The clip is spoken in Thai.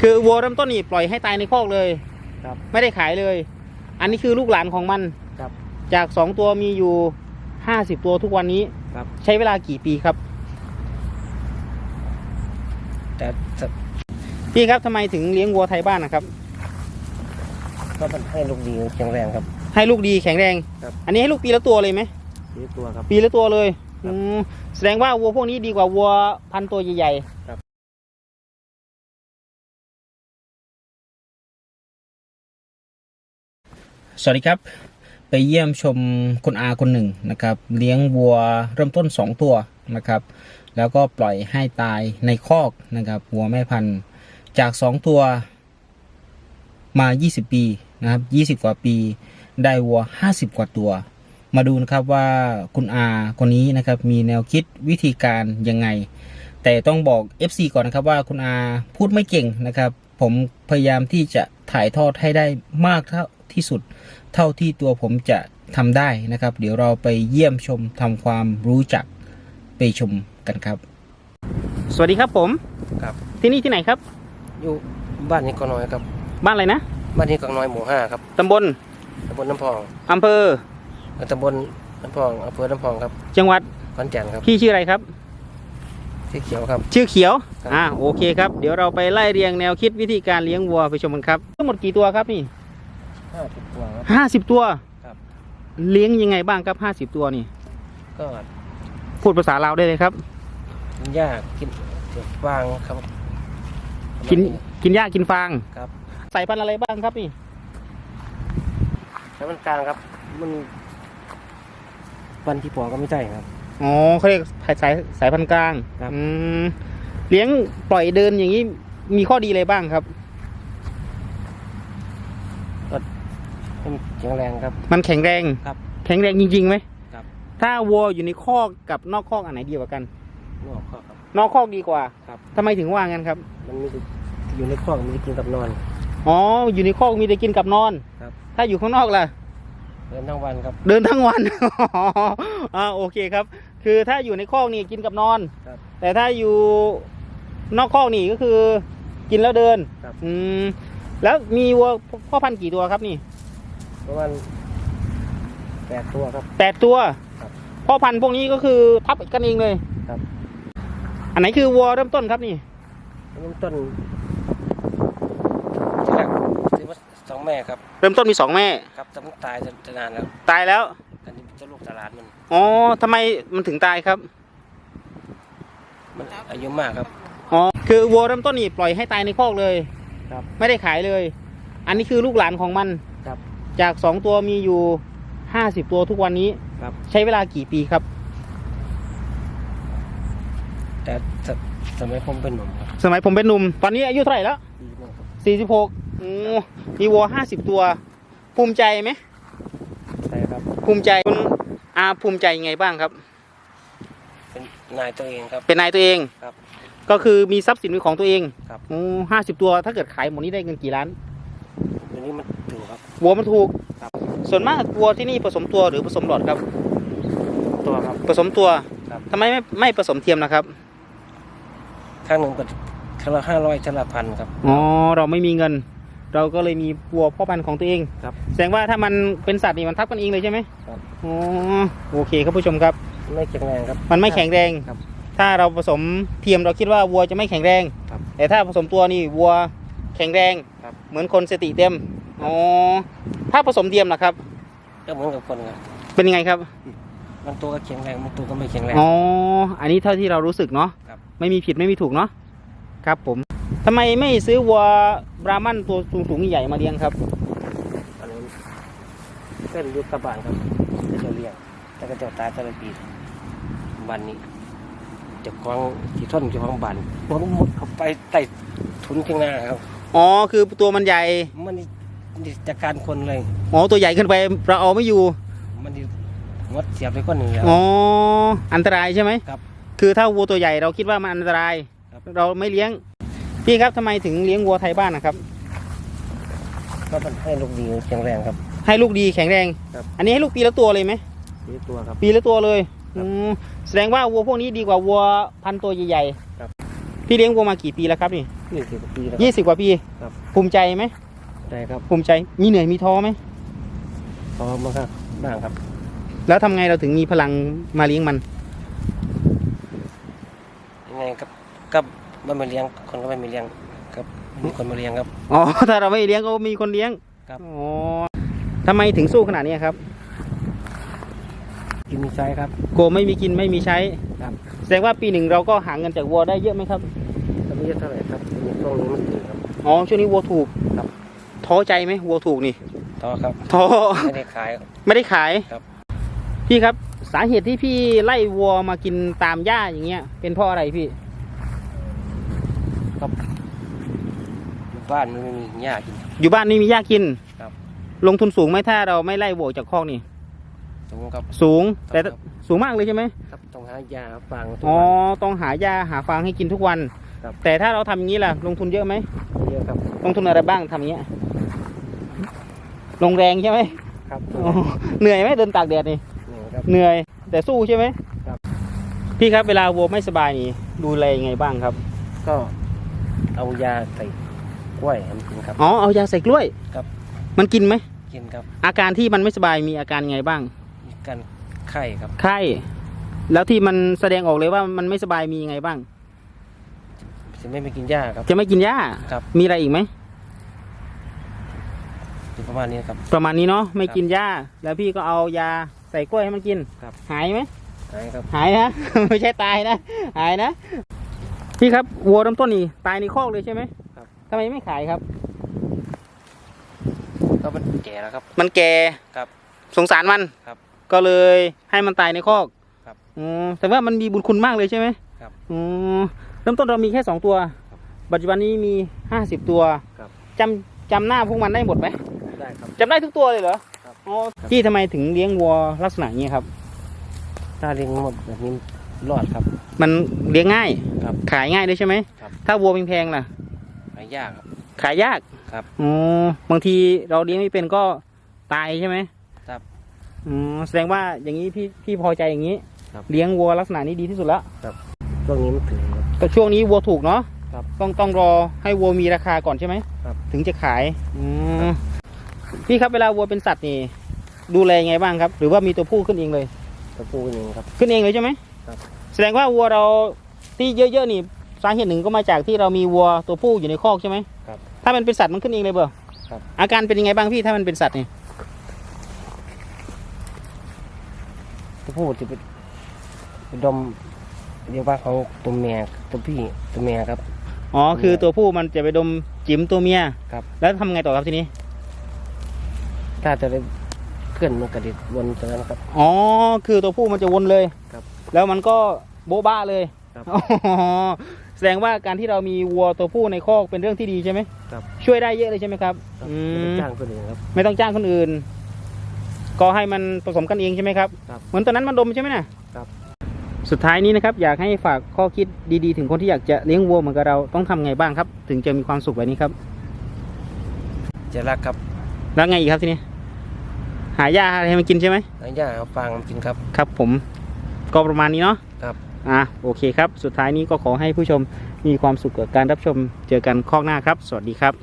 คือวัวเริ่มต้นนี่ปล่อยให้ตายในคอกเลยครับ ไม่ได้ขายเลย อันนี้คือลูกหลานของมันครับ จากสองตัวมีอยู่ห้าสิบตัวทุกวันนี้ครับ ใช้เวลากี่ปีครับ แต่สพี่ครับทำไมถึงเลี้ยงวัวไทยบ้านนะครับ ก็มันให้ลูกดีแข็งแรงครับ ให้ลูกดีแข็งแรง ครับ อันนี้ให้ลูกปีละตัวเลยไหมนี่ตัวครับ ปีละตัวเลยครับ อืมแสดงว่าวัวพวกนี้ดีกว่าวัวพันตัวใหญ่ๆ ครับ สวัสดีครับ ไปเยี่ยมชมคุณอาคนหนึ่งนะครับ เลี้ยงวัวเริ่มต้น 2 ตัวนะครับ แล้วก็ปล่อยให้ตายในคอกนะครับวัวแม่พันธุ์จาก 2 ตัวมา 20 ปีนะครับ20 กว่าปี ได้วัว 50 กว่าตัว มาดูนะครับว่าคุณอาคนนี้นะครับมีแนวคิดวิธีการยังไง แต่ต้องบอก FC ก่อนนะครับว่าคุณอาพูดไม่เก่งนะครับ ผมพยายามที่จะถ่ายทอดให้ได้มากเท่า ที่สุด เท่าที่ตัวผมจะทำได้นะครับ เดี๋ยวเราไปเยี่ยมชมทำความรู้จักไปชมกันครับ สวัสดีครับผมครับ ที่นี่ที่ไหนครับ อยู่บ้านนี้ก็น้อยครับ บ้านอะไรนะบ้านนี้ก็น้อยหมู่ห้าครับตำบลตำบลน้ำพองอำเภอตำบลน้ำพองอำเภอน้ำพองครับ จังหวัดขอนแก่นครับพี่ชื่ออะไรครับสีเขียวครับ ชื่อเขียวครับอ่า โอเคครับ เดี๋ยวเราไปไล่เรียงแนวคิดวิธีการเลี้ยงวัวไปชมกันครับ ทั้งหมดกี่ตัวครับนี่ ห้าสิบตัวครับ ห้าสิบตัวครับ เลี้ยงยังไงบ้างครับห้าสิบตัวนี่ ก็พูดภาษาลาวได้เลยครับ กินหญ้ากินเก็บฟางครับ กินกินหญ้ากินฟางครับใส่พันธุ์อะไรบ้างครับนี่แล้วมันกลางครับ มันปันที่ปอก็ไม่ใช่ครับ อ๋อเขาเรียกสายสายสายพันธุ์กลางครับ อืมเลี้ยงปล่อยเดินอย่างนี้มีข้อดีอะไรบ้างครับ มันแข็งแรงครับ มันแข็งแรงครับ แข็งแรงจริงๆไหมครับ ถ้าวัวอยู่ในคอกกับนอกคอกอันไหนดีกว่ากัน นอกข้อครับ นอกคอกดีกว่าครับ ทำไมถึงว่างั้นครับ มันมีอยู่ในข้อกมีกินกับนอน อ๋อ อยู่ในคอกมีแต่กินกับนอน ครับ ถ้าอยู่ข้างนอกล่ะ เดินทั้งวันครับ เดินทั้งวันอ่าโอเคครับ คือถ้าอยู่ในคอกนี่กินกับนอน ครับ แต่ถ้าอยู่นอกคอกนี่ก็คือ กินแล้วเดินครับ อืม แล้วมีวัวพ่อพันธุ์กี่ตัวครับนี่ ประมาณแปดตัวครับ แปดตัวครับพ่อพันธุ์พวกนี้ก็คือทับกันเองเลยครับ อันไหนคือวัวเริ่มต้นครับนี่ เริ่มต้นที่แรกซื้อมาสองแม่ครับ เริ่มต้นมีสองแม่ ครับแต่มันตายจะจะนานแล้วตายแล้วอันนี้จะลูกตลาดมัน อ๋อทำไมมันถึงตายครับมันอายุมากครับ อ๋อคือวัวเริ่มต้นนี่ปล่อยให้ตายในคอกเลยครับ ไม่ได้ขายเลย อันนี้คือลูกหลานของมันครับ จากสองตัวมีอยู่ห้าสิบตัวทุกวันนี้ครับ ใช้เวลากี่ปีครับ แต่สสมัยผมเป็นหนุ่มครับสมัยผมเป็นหนุ่ม ตอนนี้อายุเท่าไหร่แล้วปีนึงครับสี่สิบหกมีวัวห้าสิบตัว ภูมิใจไหมใช่ครับภูมิใจคุณอาภูมิใจยังไงบ้างครับ เป็นนายตัวเองครับ เป็นนายตัวเองครับก็คือมีทรัพย์สินเป็นของตัวเองครับ โอ้ห้าสิบตัวถ้าเกิดขายหมดนี้ได้เงินกี่ล้าน เดี๋ยวนี้มันถูกครับ วัวมันถูกครับส่วนมากวัวที่นี่ผสมตัวหรือผสมหลอดครับ ตัวครับ ผสมตัวครับ ทำไมไม่ไม่ผสมเทียมนะครับครั้งหนึ่งก็ครั้งละห้าร้อยครั้งละพันครับ อ๋อ เราไม่มีเงิน เราก็เลยมีวัวพ่อพันธุ์ของตัวเองครับแสดงว่าถ้ามันเป็นสัตว์นี่มันทับกันเองเลยใช่ไหมครับ อ๋อโอเคครับผู้ชมครับ ไม่แข็งแรงครับ มันไม่แข็งแรง ครับถ้าเราผสมเทียมเราคิดว่าวัวจะไม่แข็งแรง ครับแต่ถ้าผสมตัวนี่วัวแข็งแรง ครับ เหมือนคนสติเต็ม อ๋อถ้าผสมเทียมล่ะครับ ก็เหมือนกับคนครับเป็นยังไงครับบางตัวก็แข็งแรงบางตัวก็ไม่แข็งแรง อ๋ออันนี้เท่าที่เรารู้สึกเนาะครับ ไม่มีผิดไม่มีถูกเนาะครับผมทำไมไม่ซื้อวัวบราหมันตัวสูงๆใหญ่ๆมาเลี้ยงครับอันนี้เส้นยุคกระบาลครับจะเลี้ยงแต่ก็จะตายแต่ละปีบันนี้เจะคล้าของที่ท่อนเจะคล้าของบันผมหมดเข้าไปใต้ทุนข้างหน้าครับ อ๋อคือตัวมันใหญ่มัน นี่นี่จัดการคนเลย อ๋อตัวใหญ่ขึ้นไปเราเอาไม่อยู่มันนี่งดเสียบไปคนหนึ่งแล้ว อ๋ออันตรายใช่ไหมครับ คือถ้าวัวตัวใหญ่เราคิดว่ามันอันตราย ครับเราไม่เลี้ยง พี่ครับทำไมถึงเลี้ยงวัวไทยบ้านนะครับ ก็มันให้ลูกดีแข็งแรงครับ ให้ลูกดีแข็งแรง ครับ อันนี้ให้ลูกปีละตัวเลยไหมนี่ตัวครับ ปีละตัวเลยครับ อืมแสดงว่าวัวพวกนี้ดีกว่าวัวพันตัวใหญ่ครับๆพี่เลี้ยงวัวมากี่ปีแล้วครับนี่ นี่สิบปีแล้วยี่สิบกว่าปี ครับ ภูมิใจไหม ได้ครับภูมิใจมีเหนื่อยมีท้อไหมพอมาครับบ้างครับ แล้วทำไงเราถึงมีพลังมาเลี้ยงมันยังไงครับกับไม่มาเลี้ยงคนก็ไม่มีเลี้ยงครับมีคนมาเลี้ยงครับอ๋อถ้าเราไม่เลี้ยงก็มีคนเลี้ยงครับอ๋อทำไมถึงสู้ขนาดนี้ครับกินมีใช้ครับกลัวไม่มีกินไม่มีใช้ครับแสดงว่าปีหนึ่งเราก็หาเงินจากวัวได้เยอะไหมครับก็ไม่เยอะเท่าไหร่ครับช่วงนี้มันตื่นครับอ๋อช่วงนี้วัวถูกครับ ท้อใจไหมวัวถูกนี่ต่อครับท้อ ไม่ได้ขายครับ ไม่ได้ขายครับ พี่ครับสาเหตุที่พี่ไล่วัวมากินตามหญ้าอย่างเงี้ย เป็นเพราะอะไรพี่ บ้านมันไม่มีหญ้ากิน อยู่บ้านไม่มีหญ้ากินครับ ลงทุนสูงไหมถ้าเราไม่ไล่วัวออกจากคอกนี่ตรงครับสูงแต่ครับสูงมากเลยใช่ไหมครับต้องหาหญ้าฟางทุกอ๋อวัน ต้องหาหญ้าหาฟางให้กินทุกวัน ครับ แต่ถ้าเราทำอย่างนี้ล่ะ ลงทุนเยอะไหมเยอะครับ ลงทุนอะไรบ้างทำอย่างเงี้ย ลงแรงใช่ไหมครับอ๋อเหนื่อยไหมเดินตากแดดนี่นี่ครับ เหนื่อย แต่สู้ใช่ไหมครับ พี่ครับเวลาวัวไม่สบายนี่ดูแลยังไงบ้างครับ ก็เอายาใส่กล้วยให้มันกินครับ อ๋อเอายาใส่กล้วยครับ มันกินไหมกินครับอาการที่มันไม่สบายมีอาการยังไงบ้าง มีการไข้ครับ ไข้ แล้วที่มันแสดงออกเลยว่ามันไม่สบายมียังไงบ้าง จะไม่ไปกินหญ้าครับ จะไม่กินหญ้าครับ มีอะไรอีกไหมอยู่ ประมาณนี้ครับ ประมาณนี้เนาะไม่กินหญ้า แล้วพี่ก็เอายาใส่กล้วยให้มันกินครับ หายไหมหายครับหายนะ ไม่ใช่ตายนะ หายนะพี่ครับวัวเริ่มต้นนี่ตายในคอกเลยใช่ไหมครับทำไมไม่ขายครับ ก็มันแก่แล้วครับ มันแก่ครับ สงสารมันครับ ก็เลยให้มันตายในคอกครับอืมแต่ว่ามันมีบุญคุณมากเลยใช่ไหมครับอืมเริ่มต้นเรามีแค่สองตัวครับปัจจุบันนี้มีห้าสิบตัวครับจำจำหน้าพวกมันได้หมดไหมได้ ครับ จำได้ทุกตัวเลยเหรอครับ อ๋อพี่ทำไมถึงเลี้ยงวัวลักษณะอย่างนี้ครับ ถ้าเลี้ยงหมดแบบนี้รอดครับ มันเลี้ยงง่าย ครับขายง่ายด้วยใช่ไหม ครับ ถ้าวัวแพงๆล่ะ หายากครับ ขายยากครับ อ๋อบางทีเราเลี้ยงไม่เป็นก็ตายใช่ไหมครับอ๋อแสดงว่าอย่างนี้พี่พี่พอใจอย่างนี้ ครับเลี้ยงวัวลักษณะนี้ดีที่สุดแล้ว ช่วงนี้มันถึงครับแต่ช่วงนี้วัวถูกเนาะครับต้องต้องรอให้วัวมีราคาก่อนใช่ไหม ครับถึงจะขายอืม พี่ครับเวลาวัวเป็นสัตว์นี่ดูแลยังไงบ้างครับ หรือว่ามีตัวผู้ขึ้นเองเลย ตัวผู้กันเองครับ ขึ้นเองเลยใช่ไหมครับ แสดงว่าวัวเราที่เยอะๆนี่สาเหตุหนึ่งก็มาจากที่เรามีวัวตัวผู้อยู่ในคอกใช่ไหมครับ ถ้ามันเป็นสัตว์มันขึ้นเองเลยเปล่าครับ อาการเป็นยังไงบ้างพี่ถ้ามันเป็นสัตว์นี่ตัวผู้จะไปไปดมเรียกว่าเขาตัวเมียตัวพี่ตัวเมียครับ อ๋อคือตัวผู้มันจะไปดมจิ๋มตัวเมียครับ แล้วทำไงต่อครับทีนี้ ถ้าจะได้เคลื่อนมันกระดิกวนตรงนั้นครับ อ๋อ คือตัวผู้มันจะวนเลยครับแล้วมันก็โบ๊ะบ้าเลยครับอ๋อแสดงว่าการที่เรามีวัวตัวผู้ในคอกเป็นเรื่องที่ดีใช่ไหมครับ ช่วยได้เยอะเลยใช่ไหมครับครับอืไม่ได้มจ้างคนอื่นครับ ไม่ต้องจ้างคนอื่น ก็ให้มันผสมกันเองใช่ไหมครับ ครับเหมือนตอนนั้นมันดมใช่ไหมน่ะครับ สุดท้ายนี้นะครับ อยากให้ฝากข้อคิดดีๆ ถึงคนที่อยากจะเลี้ยงวัวเหมือนกับเราต้องทำไงบ้างครับ ถึงจะมีความสุขแบบนี้ครับจะรักครับ แล้วไงอีกครับทีนี้ หายาให้มันกินใช่ไหมหายากเอาฟางมันกินครับ ครับผม ก็ประมาณนี้เนาะครับ อะโอเคครับ สุดท้ายนี้ก็ขอให้ผู้ชมมีความสุขกับการรับชมเจอกันข้อหน้าครับ สวัสดีครับ